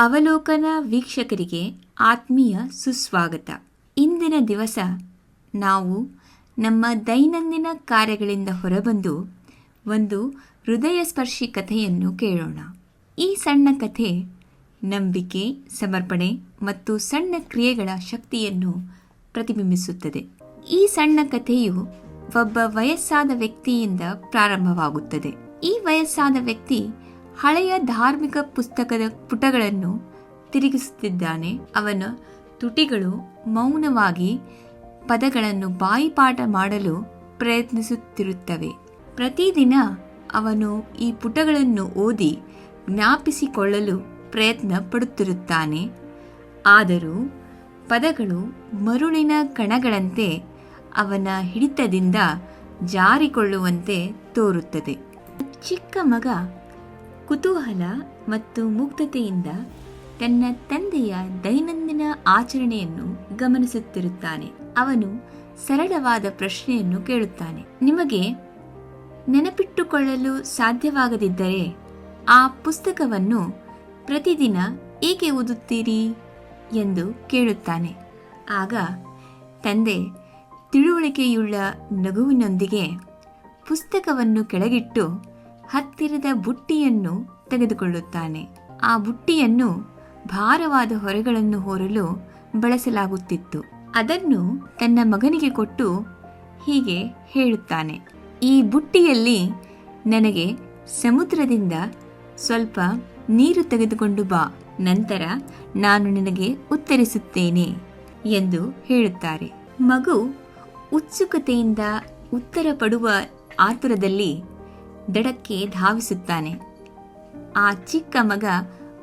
ಅವಲೋಕನ ವೀಕ್ಷಕರಿಗೆ ಆತ್ಮೀಯ ಸುಸ್ವಾಗತ. ಇಂದಿನ ದಿವಸ ನಾವು ನಮ್ಮ ದೈನಂದಿನ ಕಾರ್ಯಗಳಿಂದ ಹೊರಬಂದು ಒಂದು ಹೃದಯ ಸ್ಪರ್ಶಿ ಕಥೆಯನ್ನು ಕೇಳೋಣ. ಈ ಸಣ್ಣ ಕಥೆ ನಂಬಿಕೆ, ಸಮರ್ಪಣೆ ಮತ್ತು ಸಣ್ಣ ಕ್ರಿಯೆಗಳ ಶಕ್ತಿಯನ್ನು ಪ್ರತಿಬಿಂಬಿಸುತ್ತದೆ. ಈ ಸಣ್ಣ ಕಥೆಯು ಒಬ್ಬ ವಯಸ್ಸಾದ ವ್ಯಕ್ತಿಯಿಂದ ಪ್ರಾರಂಭವಾಗುತ್ತದೆ. ಈ ವಯಸ್ಸಾದ ವ್ಯಕ್ತಿ ಹಳೆಯ ಧಾರ್ಮಿಕ ಪುಸ್ತಕದ ಪುಟಗಳನ್ನು ತಿರುಗಿಸುತ್ತಿದ್ದಾನೆ. ಅವನ ತುಟಿಗಳು ಮೌನವಾಗಿ ಪದಗಳನ್ನು ಬಾಯಿಪಾಠ ಮಾಡಲು ಪ್ರಯತ್ನಿಸುತ್ತಿರುತ್ತವೆ. ಪ್ರತಿದಿನ ಅವನು ಈ ಪುಟಗಳನ್ನು ಓದಿ ಜ್ಞಾಪಿಸಿಕೊಳ್ಳಲು ಪ್ರಯತ್ನ ಪಡುತ್ತಿರುತ್ತಾನೆ. ಆದರೂ ಪದಗಳು ಮರುಳಿನ ಕಣಗಳಂತೆ ಅವನ ಹಿಡಿತದಿಂದ ಜಾರಿಕೊಳ್ಳುವಂತೆ ತೋರುತ್ತದೆ. ಚಿಕ್ಕ ಮಗ ಕುತೂಹಲ ಮತ್ತು ಮುಗ್ಧತೆಯಿಂದ ತನ್ನ ತಂದೆಯ ದೈನಂದಿನ ಆಚರಣೆಯನ್ನು ಗಮನಿಸುತ್ತಿರುತ್ತಾನೆ. ಅವನು ಸರಳವಾದ ಪ್ರಶ್ನೆಯನ್ನು ಕೇಳುತ್ತಾನೆ. ನಿಮಗೆ ನೆನಪಿಟ್ಟುಕೊಳ್ಳಲು ಸಾಧ್ಯವಾಗದಿದ್ದರೆ ಆ ಪುಸ್ತಕವನ್ನು ಪ್ರತಿದಿನ ಏಕೆ ಓದುತ್ತೀರಿ? ಎಂದು ಕೇಳುತ್ತಾನೆ. ಆಗ ತಂದೆ ತಿಳುವಳಿಕೆಯುಳ್ಳ ನಗುವಿನೊಂದಿಗೆ ಪುಸ್ತಕವನ್ನು ಕೆಳಗಿಟ್ಟು ಹತ್ತಿರದ ಬುಟ್ಟಿಯನ್ನು ತೆಗೆದುಕೊಳ್ಳುತ್ತಾನೆ. ಆ ಬುಟ್ಟಿಯನ್ನು ಭಾರವಾದ ಹೊರೆಗಳನ್ನು ಹೊರಲು ಬಳಸಲಾಗುತ್ತಿತ್ತು. ಅದನ್ನು ತನ್ನ ಮಗನಿಗೆ ಕೊಟ್ಟು ಹೀಗೆ ಹೇಳುತ್ತಾನೆ. ಈ ಬುಟ್ಟಿಯಲ್ಲಿ ನನಗೆ ಸಮುದ್ರದಿಂದ ಸ್ವಲ್ಪ ನೀರು ತೆಗೆದುಕೊಂಡು ಬಾ. ನಂತರ ನಾನು ನಿನಗೆ ಉತ್ತರಿಸುತ್ತೇನೆ ಎಂದು ಹೇಳುತ್ತಾರೆ. ಮಗು ಉತ್ಸುಕತೆಯಿಂದ ಉತ್ತರ ಪಡುವ ಆತುರದಲ್ಲಿ ದಡಕ್ಕೆ ಧಾವಿಸುತ್ತಾನೆ. ಆ ಚಿಕ್ಕ ಮಗ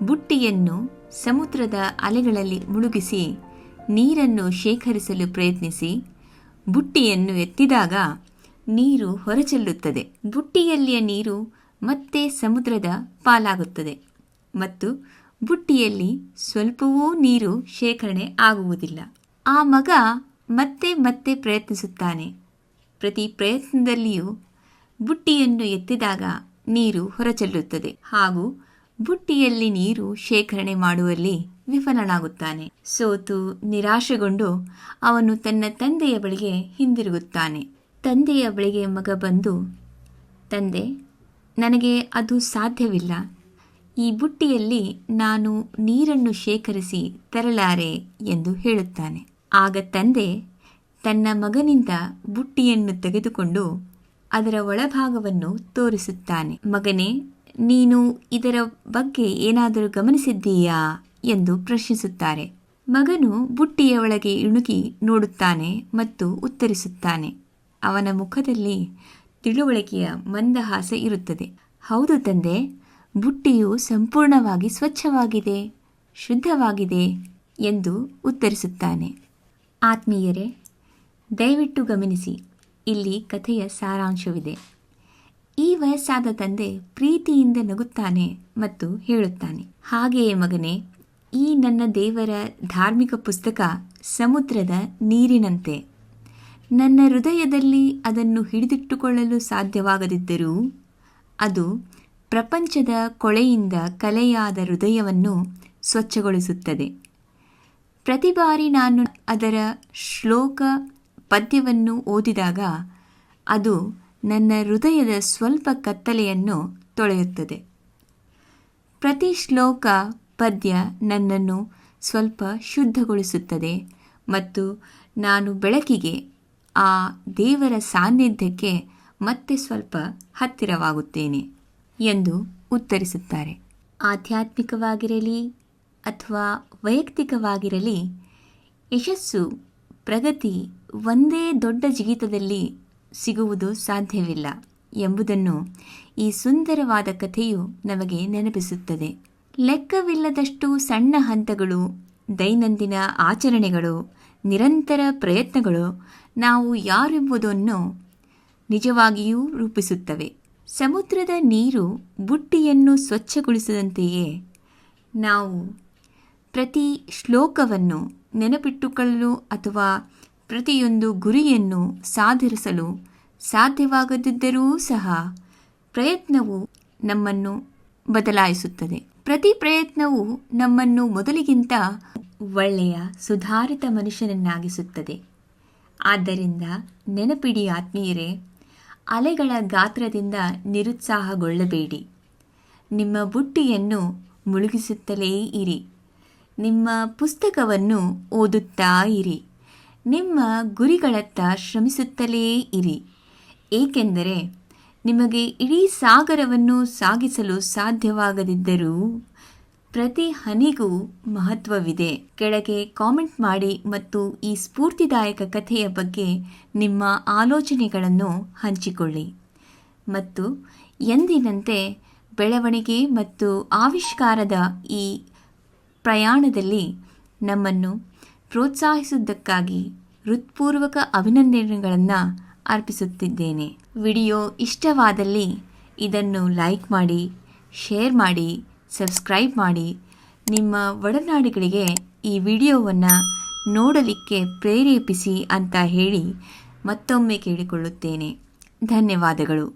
ಬುಟ್ಟಿಯನ್ನು ಸಮುದ್ರದ ಅಲೆಗಳಲ್ಲಿ ಮುಳುಗಿಸಿ ನೀರನ್ನು ಶೇಖರಿಸಲು ಪ್ರಯತ್ನಿಸಿ, ಬುಟ್ಟಿಯನ್ನು ಎತ್ತಿದಾಗ ನೀರು ಹೊರಚೆಲ್ಲುತ್ತದೆ. ಬುಟ್ಟಿಯಲ್ಲಿಯ ನೀರು ಮತ್ತೆ ಸಮುದ್ರದ ಪಾಲಾಗುತ್ತದೆ ಮತ್ತು ಬುಟ್ಟಿಯಲ್ಲಿ ಸ್ವಲ್ಪವೂ ನೀರು ಶೇಖರಣೆ ಆಗುವುದಿಲ್ಲ. ಆ ಮಗ ಮತ್ತೆ ಮತ್ತೆ ಪ್ರಯತ್ನಿಸುತ್ತಾನೆ. ಪ್ರತಿ ಪ್ರಯತ್ನದಲ್ಲಿಯೂ ಬುಟ್ಟಿಯನ್ನು ಎತ್ತಿದಾಗ ನೀರು ಹೊರಚೆಲ್ಲುತ್ತದೆ ಹಾಗೂ ಬುಟ್ಟಿಯಲ್ಲಿ ನೀರು ಶೇಖರಣೆ ಮಾಡುವಲ್ಲಿ ವಿಫಲನಾಗುತ್ತಾನೆ. ಸೋತು ನಿರಾಶೆಗೊಂಡು ಅವನು ತನ್ನ ತಂದೆಯ ಬಳಿಗೆ ಹಿಂದಿರುಗುತ್ತಾನೆ. ತಂದೆಯ ಬಳಿಗೆ ಮಗ ಬಂದು, ತಂದೆ, ನನಗೆ ಅದು ಸಾಧ್ಯವಿಲ್ಲ. ಈ ಬುಟ್ಟಿಯಲ್ಲಿ ನಾನು ನೀರನ್ನು ಶೇಖರಿಸಿ ತರಲಾರೆ ಎಂದು ಹೇಳುತ್ತಾನೆ. ಆಗ ತಂದೆ ತನ್ನ ಮಗನಿಂದ ಬುಟ್ಟಿಯನ್ನು ತೆಗೆದುಕೊಂಡು ಅದರ ಒಳಭಾಗವನ್ನು ತೋರಿಸುತ್ತಾನೆ. ಮಗನೇ, ನೀನು ಇದರ ಬಗ್ಗೆ ಏನಾದರೂ ಗಮನಿಸಿದ್ದೀಯಾ ಎಂದು ಪ್ರಶ್ನಿಸುತ್ತಾರೆ. ಮಗನು ಬುಟ್ಟಿಯ ಒಳಗೆ ಇಣುಕಿ ನೋಡುತ್ತಾನೆ ಮತ್ತು ಉತ್ತರಿಸುತ್ತಾನೆ. ಅವನ ಮುಖದಲ್ಲಿ ತಿಳುವಳಿಕೆಯ ಮಂದಹಾಸ ಇರುತ್ತದೆ. ಹೌದು ತಂದೆ, ಬುಟ್ಟಿಯು ಸಂಪೂರ್ಣವಾಗಿ ಸ್ವಚ್ಛವಾಗಿದೆ, ಶುದ್ಧವಾಗಿದೆ ಎಂದು ಉತ್ತರಿಸುತ್ತಾನೆ. ಆತ್ಮೀಯರೇ, ದಯವಿಟ್ಟು ಗಮನಿಸಿ ಇಲ್ಲಿ ಕಥೆಯ ಸಾರಾಂಶವಿದೆ. ಈ ವಯಸ್ಸಾದ ತಂದೆ ಪ್ರೀತಿಯಿಂದ ನಗುತ್ತಾನೆ ಮತ್ತು ಹೇಳುತ್ತಾನೆ, ಹಾಗೆಯೇ ಮಗನೇ, ಈ ನನ್ನ ದೇವರ ಧಾರ್ಮಿಕ ಪುಸ್ತಕ ಸಮುದ್ರದ ನೀರಿನಂತೆ. ನನ್ನ ಹೃದಯದಲ್ಲಿ ಅದನ್ನು ಹಿಡಿದಿಟ್ಟುಕೊಳ್ಳಲು ಸಾಧ್ಯವಾಗದಿದ್ದರೂ ಅದು ಪ್ರಪಂಚದ ಕೊಳೆಯಿಂದ ಕಲೆಯಾದ ಹೃದಯವನ್ನು ಸ್ವಚ್ಛಗೊಳಿಸುತ್ತದೆ. ಪ್ರತಿ ಬಾರಿ ನಾನು ಅದರ ಶ್ಲೋಕ ಪದ್ಯವನ್ನು ಓದಿದಾಗ ಅದು ನನ್ನ ಹೃದಯದ ಸ್ವಲ್ಪ ಕತ್ತಲೆಯನ್ನು ತೊಳೆಯುತ್ತದೆ. ಪ್ರತಿ ಶ್ಲೋಕ ಪದ್ಯ ನನ್ನನ್ನು ಸ್ವಲ್ಪ ಶುದ್ಧಗೊಳಿಸುತ್ತದೆ ಮತ್ತು ನಾನು ಬೆಳಕಿಗೆ ಆ ದೇವರ ಸಾನ್ನಿಧ್ಯಕ್ಕೆ ಮತ್ತೆ ಸ್ವಲ್ಪ ಹತ್ತಿರವಾಗುತ್ತೇನೆ ಎಂದು ಉತ್ತರಿಸುತ್ತಾರೆ. ಆಧ್ಯಾತ್ಮಿಕವಾಗಿರಲಿ ಅಥವಾ ವೈಯಕ್ತಿಕವಾಗಿರಲಿ, ಯಶಸ್ಸು, ಪ್ರಗತಿ ಒಂದೇ ದೊಡ್ಡ ಜಿಗಿತದಲ್ಲಿ ಸಿಗುವುದು ಸಾಧ್ಯವಿಲ್ಲ ಎಂಬುದನ್ನು ಈ ಸುಂದರವಾದ ಕಥೆಯು ನಮಗೆ ನೆನಪಿಸುತ್ತದೆ. ಲೆಕ್ಕವಿಲ್ಲದಷ್ಟು ಸಣ್ಣ ಹಂತಗಳು, ದೈನಂದಿನ ಆಚರಣೆಗಳು, ನಿರಂತರ ಪ್ರಯತ್ನಗಳು ನಾವು ಯಾರೆಂಬುದನ್ನು ನಿಜವಾಗಿಯೂ ರೂಪಿಸುತ್ತವೆ. ಸಮುದ್ರದ ನೀರು ಬುಟ್ಟಿಯನ್ನು ಸ್ವಚ್ಛಗೊಳಿಸಿದಂತೆಯೇ ನಾವು ಪ್ರತಿ ಶ್ಲೋಕವನ್ನು ನೆನಪಿಟ್ಟುಕೊಳ್ಳಲು ಅಥವಾ ಪ್ರತಿಯೊಂದು ಗುರಿಯನ್ನು ಸಾಧಿಸಲು ಸಾಧ್ಯವಾಗದಿದ್ದರೂ ಸಹ ಪ್ರಯತ್ನವು ನಮ್ಮನ್ನು ಬದಲಾಯಿಸುತ್ತದೆ. ಪ್ರತಿ ಪ್ರಯತ್ನವು ನಮ್ಮನ್ನು ಮೊದಲಿಗಿಂತ ಒಳ್ಳೆಯ, ಸುಧಾರಿತ ಮನುಷ್ಯನನ್ನಾಗಿಸುತ್ತದೆ. ಆದ್ದರಿಂದ ನೆನಪಿಡಿ ಆತ್ಮೀಯರೇ, ಅಲೆಗಳ ಗಾತ್ರದಿಂದ ನಿರುತ್ಸಾಹಗೊಳ್ಳಬೇಡಿ. ನಿಮ್ಮ ಬುಟ್ಟಿಯನ್ನು ಮುಳುಗಿಸುತ್ತಲೇ ಇರಿ. ನಿಮ್ಮ ಪುಸ್ತಕವನ್ನು ಓದುತ್ತಾ ಇರಿ. ನಿಮ್ಮ ಗುರಿಗಳತ್ತ ಶ್ರಮಿಸುತ್ತಲೇ ಇರಿ. ಏಕೆಂದರೆ ನಿಮಗೆ ಇಡೀ ಸಾಗರವನ್ನು ಸಾಗಿಸಲು ಸಾಧ್ಯವಾಗದಿದ್ದರೂ ಪ್ರತಿ ಹನಿಗೂ ಮಹತ್ವವಿದೆ. ಕೆಳಗೆ ಕಾಮೆಂಟ್ ಮಾಡಿ ಮತ್ತು ಈ ಸ್ಫೂರ್ತಿದಾಯಕ ಕಥೆಯ ಬಗ್ಗೆ ನಿಮ್ಮ ಆಲೋಚನೆಗಳನ್ನು ಹಂಚಿಕೊಳ್ಳಿ. ಮತ್ತು ಎಂದಿನಂತೆ ಬೆಳವಣಿಗೆ ಮತ್ತು ಆವಿಷ್ಕಾರದ ಈ ಪ್ರಯಾಣದಲ್ಲಿ ನಮ್ಮನ್ನು ಪ್ರೋತ್ಸಾಹಿಸುವುದಕ್ಕಾಗಿ ಹೃತ್ಪೂರ್ವಕ ಅಭಿನಂದನೆಗಳನ್ನು ಅರ್ಪಿಸುತ್ತಿದ್ದೇನೆ. ವಿಡಿಯೋ ಇಷ್ಟವಾದಲ್ಲಿ ಇದನ್ನು ಲೈಕ್ ಮಾಡಿ, ಶೇರ್ ಮಾಡಿ, ಸಬ್ಸ್ಕ್ರೈಬ್ ಮಾಡಿ. ನಿಮ್ಮ ಒಡನಾಡಿಗಳಿಗೆ ಈ ವಿಡಿಯೋವನ್ನು ನೋಡಲಿಕ್ಕೆ ಪ್ರೇರೇಪಿಸಿ ಅಂತ ಹೇಳಿ ಮತ್ತೊಮ್ಮೆ ಕೇಳಿಕೊಳ್ಳುತ್ತೇನೆ. ಧನ್ಯವಾದಗಳು.